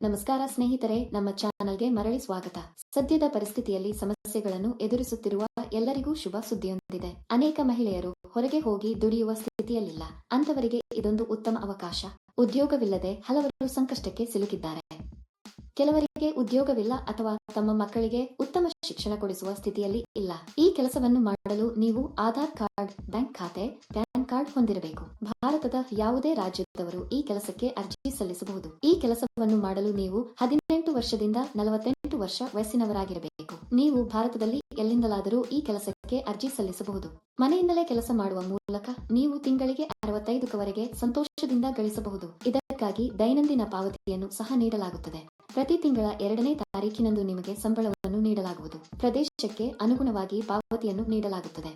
ನಮಸ್ಕಾರ ಸ್ನೇಹಿತರೆ, ನಮ್ಮ ಚಾನಲ್ಗೆ ಮರಳಿ ಸ್ವಾಗತ. ಸದ್ಯದ ಪರಿಸ್ಥಿತಿಯಲ್ಲಿ ಸಮಸ್ಯೆಗಳನ್ನು ಎದುರಿಸುತ್ತಿರುವ ಎಲ್ಲರಿಗೂ ಶುಭ ಸುದ್ದಿಯೊಂದಿದೆ. ಅನೇಕ ಮಹಿಳೆಯರು ಹೊರಗೆ ಹೋಗಿ ದುಡಿಯುವ ಸ್ಥಿತಿಯಲ್ಲಿಲ್ಲ. ಅಂತವರಿಗೆ ಇದೊಂದು ಉತ್ತಮ ಅವಕಾಶ. ಉದ್ಯೋಗವಿಲ್ಲದೆ ಹಲವರು ಸಂಕಷ್ಟಕ್ಕೆ ಸಿಲುಕಿದ್ದಾರೆ. ಕೆಲವರಿಗೆ ಉದ್ಯೋಗವಿಲ್ಲ ಅಥವಾ ತಮ್ಮ ಮಕ್ಕಳಿಗೆ ಉತ್ತಮ ಶಿಕ್ಷಣ ಕೊಡಿಸುವ ಸ್ಥಿತಿಯಲ್ಲಿ ಇಲ್ಲ. ಈ ಕೆಲಸವನ್ನು ಮಾಡಲು ನೀವು ಆಧಾರ್ ಕಾರ್ಡ್, ಬ್ಯಾಂಕ್ ಖಾತೆ ಕಾರ್ಡ್ ಹೊಂದಿರಬೇಕು ಭಾರತದ ಯಾವುದೇ ರಾಜ್ಯದವರು ಈ ಕೆಲಸಕ್ಕೆ ಅರ್ಜಿ ಸಲ್ಲಿಸಬಹುದು. ಈ ಕೆಲಸವನ್ನು ಮಾಡಲು ನೀವು ಹದಿನೆಂಟು ವರ್ಷದಿಂದ ನಲವತ್ತೆಂಟು ವರ್ಷ ವಯಸ್ಸಿನವರಾಗಿರಬೇಕು. ನೀವು ಭಾರತದಲ್ಲಿ ಎಲ್ಲಿಂದಲಾದರೂ ಈ ಕೆಲಸಕ್ಕೆ ಅರ್ಜಿ ಸಲ್ಲಿಸಬಹುದು. ಮನೆಯಿಂದಲೇ ಕೆಲಸ ಮಾಡುವ ಮೂಲಕ ನೀವು ತಿಂಗಳಿಗೆ ಅರವತ್ತೈದರವರೆಗೆ ಸಂತೋಷದಿಂದ ಗಳಿಸಬಹುದು. ಇದಕ್ಕಾಗಿ ದೈನಂದಿನ ಪಾವತಿಯನ್ನು ಸಹ ನೀಡಲಾಗುತ್ತದೆ. ಪ್ರತಿ ತಿಂಗಳ ಎರಡನೇ ತಾರೀಕಿನಂದು ನಿಮಗೆ ಸಂಬಳವನ್ನು ನೀಡಲಾಗುವುದು. ಪ್ರದೇಶಕ್ಕೆ ಅನುಗುಣವಾಗಿ ಪಾವತಿಯನ್ನು ನೀಡಲಾಗುತ್ತದೆ.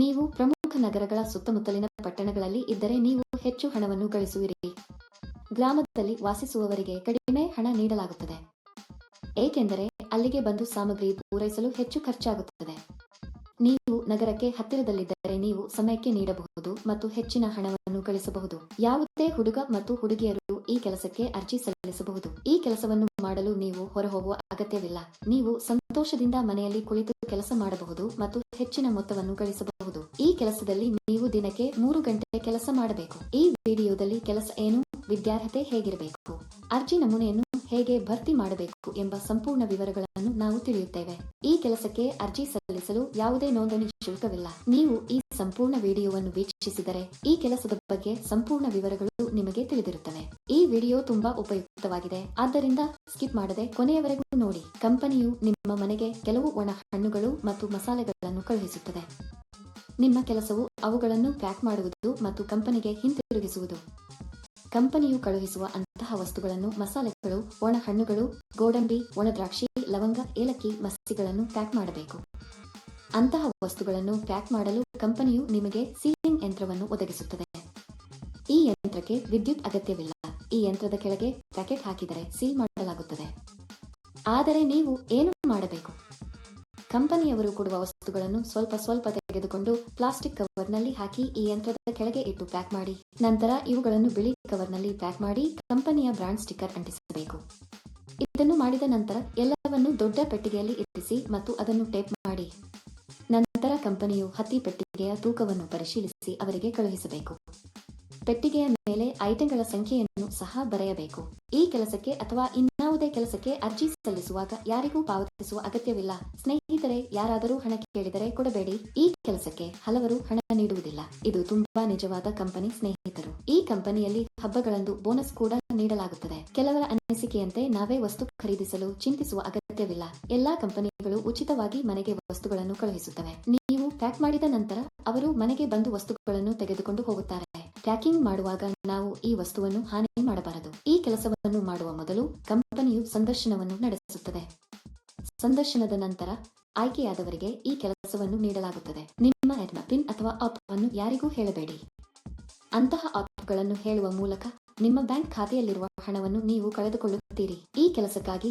ನೀವು ಪ್ರಮುಖ ನಗರಗಳ ಸುತ್ತಮುತ್ತಲಿನ ಪಟ್ಟಣಗಳಲ್ಲಿ ಇದ್ದರೆ ನೀವು ಹೆಚ್ಚು ಹಣವನ್ನು ಗಳಿಸುವಿರಿ. ಗ್ರಾಮದಲ್ಲಿ ವಾಸಿಸುವವರಿಗೆ ಕಡಿಮೆ ಹಣ ನೀಡಲಾಗುತ್ತದೆ. ಏಕೆಂದರೆ ಅಲ್ಲಿಗೆ ಬಂದು ಸಾಮಗ್ರಿ ಪೂರೈಸಲು ಹೆಚ್ಚು ಖರ್ಚಾಗುತ್ತದೆ. ನೀವು ನಗರಕ್ಕೆ ಹತ್ತಿರದಲ್ಲಿದ್ದರೆ ನೀವು ಸಮಯಕ್ಕೆ ನೀಡಬಹುದು ಮತ್ತು ಹೆಚ್ಚಿನ ಹಣವನ್ನು ಗಳಿಸಬಹುದು. ಯಾವುದೇ ಹುಡುಗ ಮತ್ತು ಹುಡುಗಿಯರು ಈ ಕೆಲಸಕ್ಕೆ ಅರ್ಜಿ ಸಲ್ಲಿಸಬಹುದು. ಈ ಕೆಲಸವನ್ನು ಮಾಡಲು ನೀವು ಹೊರಹೋಗುವ ಅಗತ್ಯವಿಲ್ಲ. ನೀವು ಸಂತೋಷದಿಂದ ಮನೆಯಲ್ಲಿ ಕುಳಿತು ಕೆಲಸ ಮಾಡಬಹುದು ಮತ್ತು ಹೆಚ್ಚಿನ ಮೊತ್ತವನ್ನು ಗಳಿಸಬಹುದು. ಈ ಕೆಲಸದಲ್ಲಿ ನೀವು ದಿನಕ್ಕೆ ಮೂರು ಗಂಟೆ ಕೆಲಸ ಮಾಡಬೇಕು. ಈ ವಿಡಿಯೋದಲ್ಲಿ ಕೆಲಸ ಏನು, ವಿದ್ಯಾರ್ಹತೆ ಹೇಗಿರಬೇಕು, ಅರ್ಜಿ ನಮೂನೆಯನ್ನು ಹೇಗೆ ಭರ್ತಿ ಮಾಡಬೇಕು ಎಂಬ ಸಂಪೂರ್ಣ ವಿವರಗಳನ್ನು ನಾವು ತಿಳಿಯುತ್ತೇವೆ. ಈ ಕೆಲಸಕ್ಕೆ ಅರ್ಜಿ ಸಲ್ಲಿಸಲು ಯಾವುದೇ ನೋಂದಣಿ ಶುಲ್ಕವಿಲ್ಲ. ನೀವು ಈ ಸಂಪೂರ್ಣ ವಿಡಿಯೋವನ್ನು ವೀಕ್ಷಿಸಿದರೆ ಈ ಕೆಲಸದ ಬಗ್ಗೆ ಸಂಪೂರ್ಣ ವಿವರಗಳು ನಿಮಗೆ ತಿಳಿದಿರುತ್ತವೆ. ಈ ವಿಡಿಯೋ ತುಂಬಾ ಉಪಯುಕ್ತವಾಗಿದೆ. ಆದ್ದರಿಂದ ಸ್ಕಿಪ್ ಮಾಡದೆ ಕೊನೆಯವರೆಗೂ ನೋಡಿ. ಕಂಪನಿಯು ನಿಮ್ಮ ಮನೆಗೆ ಕೆಲವು ಒಣ ಹಣ್ಣುಗಳು ಮತ್ತು ಮಸಾಲೆಗಳನ್ನು ಕಳುಹಿಸುತ್ತದೆ. ನಿಮ್ಮ ಕೆಲಸವು ಅವುಗಳನ್ನು ಪ್ಯಾಕ್ ಮಾಡುವುದು ಮತ್ತು ಕಂಪನಿಗೆ ಹಿಂತಿರುಗಿಸುವುದು. ಕಂಪನಿಯು ಕಳುಹಿಸುವ ಅಂತಹ ವಸ್ತುಗಳನ್ನು ಮಸಾಲೆಗಳು ಒಣ ಹಣ್ಣುಗಳು ಗೋಡಂಬಿ, ಒಣದ್ರಾಕ್ಷಿ, ಲವಂಗ, ಏಲಕ್ಕಿ ಮಸಿಗಳನ್ನು ಪ್ಯಾಕ್ ಮಾಡಬೇಕು. ಅಂತಹ ವಸ್ತುಗಳನ್ನು ಪ್ಯಾಕ್ ಮಾಡಲು ಕಂಪನಿಯು ನಿಮಗೆ ಸೀಲಿಂಗ್ ಯಂತ್ರವನ್ನು ಒದಗಿಸುತ್ತದೆ. ಈ ಯಂತ್ರಕ್ಕೆ ವಿದ್ಯುತ್ ಅಗತ್ಯವಿಲ್ಲ. ಈ ಯಂತ್ರದ ಕೆಳಗೆ ಪ್ಯಾಕೆಟ್ ಹಾಕಿದರೆ ಸೀಲ್ ಮಾಡಲಾಗುತ್ತದೆ. ಆದರೆ ನೀವು ಏನು ಮಾಡಬೇಕು? ಕಂಪನಿಯವರು ಕೊಡುವ ವಸ್ತುಗಳನ್ನು ಸ್ವಲ್ಪ ಸ್ವಲ್ಪ ತೆಗೆದುಕೊಂಡು ಪ್ಲಾಸ್ಟಿಕ್ ಕವರ್ನಲ್ಲಿ ಹಾಕಿ ಈ ಯಂತ್ರದ ಕೆಳಗೆ ಇಟ್ಟು ಪ್ಯಾಕ್ ಮಾಡಿ. ನಂತರ ಇವುಗಳನ್ನು ಬಿಳಿ ಕವರ್ನಲ್ಲಿ ಪ್ಯಾಕ್ ಮಾಡಿ ಕಂಪನಿಯ ಬ್ರಾಂಡ್ ಸ್ಟಿಕ್ಕರ್ ಅಂಟಿಸಬೇಕು. ಇದನ್ನು ಮಾಡಿದ ನಂತರ ಎಲ್ಲವನ್ನು ದೊಡ್ಡ ಪೆಟ್ಟಿಗೆಯಲ್ಲಿ ಇರಿಸಿ ಮತ್ತು ಅದನ್ನು ಟೇಪ್ ಮಾಡಿ. ನಂತರ ಕಂಪನಿಯು ಹತ್ತಿ ಪೆಟ್ಟಿಗೆಯ ತೂಕವನ್ನು ಪರಿಶೀಲಿಸಿ ಅವರಿಗೆ ಕಳುಹಿಸಬೇಕು. ಪೆಟ್ಟಿಗೆಯ ಮೇಲೆ ಐಟಂಗಳ ಸಂಖ್ಯೆಯನ್ನು ಸಹ ಬರೆಯಬೇಕು. ಈ ಕೆಲಸಕ್ಕೆ ಅಥವಾ ಇನ್ನಾವುದೇ ಕೆಲಸಕ್ಕೆ ಅರ್ಜಿ ಸಲ್ಲಿಸುವಾಗ ಯಾರಿಗೂ ಪಾವತಿಸುವ ಅಗತ್ಯವಿಲ್ಲ. ಸ್ನೇಹಿತರೆ, ಯಾರಾದರೂ ಹಣ ಕೇಳಿದರೆ ಕೊಡಬೇಡಿ. ಈ ಕೆಲಸಕ್ಕೆ ಹಲವರು ಹಣ ನೀಡುವುದಿಲ್ಲ. ಇದು ತುಂಬಾ ನಿಜವಾದ ಕಂಪನಿ ಸ್ನೇಹಿತರು. ಈ ಕಂಪನಿಯಲ್ಲಿ ಹಬ್ಬಗಳಂದು ಬೋನಸ್ ಕೂಡ ನೀಡಲಾಗುತ್ತದೆ. ಕೆಲವರ ಅನಿಸಿಕೆಯಂತೆ ನಾವೇ ವಸ್ತು ಖರೀದಿಸಲು ಚಿಂತಿಸುವ ಅಗತ್ಯವಿಲ್ಲ. ಎಲ್ಲಾ ಕಂಪನಿಗಳು ಉಚಿತವಾಗಿ ಮನೆಗೆ ವಸ್ತುಗಳನ್ನು ಕಳುಹಿಸುತ್ತವೆ. ನೀವು ಪ್ಯಾಕ್ ಮಾಡಿದ ನಂತರ ಅವರು ಮನೆಗೆ ಬಂದು ವಸ್ತುಗಳನ್ನು ತೆಗೆದುಕೊಂಡು ಹೋಗುತ್ತಾರೆ. ಪ್ಯಾಕಿಂಗ್ ಮಾಡುವಾಗ ನಾವು ಈ ವಸ್ತುವನ್ನು ಹಾನಿ ಮಾಡಬಾರದು. ಈ ಕೆಲಸವನ್ನು ಮಾಡುವ ಮೊದಲು ಕಂಪನಿಯು ಸಂದರ್ಶನವನ್ನು ನಡೆಸುತ್ತದೆ. ಸಂದರ್ಶನದ ನಂತರ ಆಯ್ಕೆಯಾದವರಿಗೆ ಈ ಕೆಲಸವನ್ನು ನೀಡಲಾಗುತ್ತದೆ. ನಿಮ್ಮ ಎಡ್ನ ಪಿನ್ ಅಥವಾ ಆಪ್ ಅನ್ನು ಯಾರಿಗೂ ಹೇಳಬೇಡಿ. ಅಂತಹ ಆಪ್ಗಳನ್ನು ಹೇಳುವ ಮೂಲಕ ನಿಮ್ಮ ಬ್ಯಾಂಕ್ ಖಾತೆಯಲ್ಲಿರುವ ಹಣವನ್ನು ನೀವು ಕಳೆದುಕೊಳ್ಳುತ್ತೀರಿ. ಈ ಕೆಲಸಕ್ಕಾಗಿ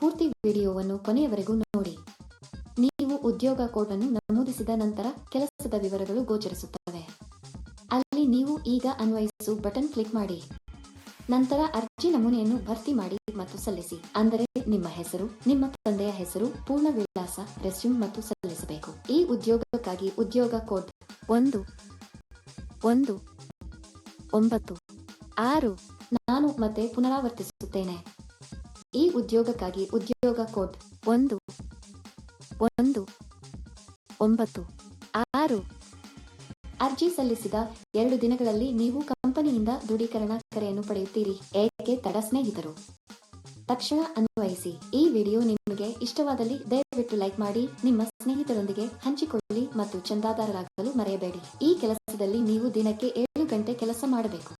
ಪೂರ್ತಿ ವಿಡಿಯೋವನ್ನು ಕೊನೆಯವರೆಗೂ ನೋಡಿ. ನೀವು ಉದ್ಯೋಗ ಕೋಡ್ ಅನ್ನು ನಮೂದಿಸಿದ ನಂತರ ಕೆಲಸದ ವಿವರಗಳು ಗೋಚರಿಸುತ್ತವೆ. ಅಲ್ಲಿ ನೀವು ಈಗ ಅನ್ವಯಿಸು ಬಟನ್ ಕ್ಲಿಕ್ ಮಾಡಿ. ನಂತರ ಅರ್ಜಿ ನಮೂನೆಯನ್ನು ಭರ್ತಿ ಮಾಡಿ ಮತ್ತು ಸಲ್ಲಿಸಿ. ಅಂದರೆ ನಿಮ್ಮ ಹೆಸರು, ನಿಮ್ಮ ತಂದೆಯ ಹೆಸರು, ಪೂರ್ಣ ವಿಳಾಸ, ರೆಸ್ಯೂಮ್ ಮತ್ತು ಸಲ್ಲಿಸಬೇಕು. ಈ ಉದ್ಯೋಗಕ್ಕಾಗಿ ಉದ್ಯೋಗ ಕೋಡ್ ಒಂದು ಒಂದು, ಒಂಬತ್ತು, ಆರು ನಾನು ಮತ್ತೆ ಪುನರಾವರ್ತಿಸುತ್ತೇನೆ. ಈ ಉದ್ಯೋಗಕ್ಕಾಗಿ ಉದ್ಯೋಗ ಕೋಡ್ ಒಂದು ಒಂದು, ಒಂಬತ್ತು, ಆರು. ಅರ್ಜಿ ಸಲ್ಲಿಸಿದ ಎರಡು ದಿನಗಳಲ್ಲಿ ನೀವು ಕಂಪನಿಯಿಂದ ದೃಢೀಕರಣ ಕರೆಯನ್ನು ಪಡೆಯುತ್ತೀರಿ, ಏಕೆ ತಡ ಸ್ನೇಹಿತರು? ತಕ್ಷಣ ಅನ್ವಯಿಸಿ, ಈ ವಿಡಿಯೋ ನಿಮಗೆ ಇಷ್ಟವಾದಲ್ಲಿ ದಯವಿಟ್ಟು ಲೈಕ್ ಮಾಡಿ, ನಿಮ್ಮ ಸ್ನೇಹಿತರೊಂದಿಗೆ ಹಂಚಿಕೊಳ್ಳಿ ಮತ್ತು ಚಂದಾದಾರರಾಗಲು ಮರೆಯಬೇಡಿ. ಈ ಕೆಲಸದಲ್ಲಿ ನೀವು ದಿನಕ್ಕೆ ಏಳು ಗಂಟೆ ಕೆಲಸ ಮಾಡಬೇಕು.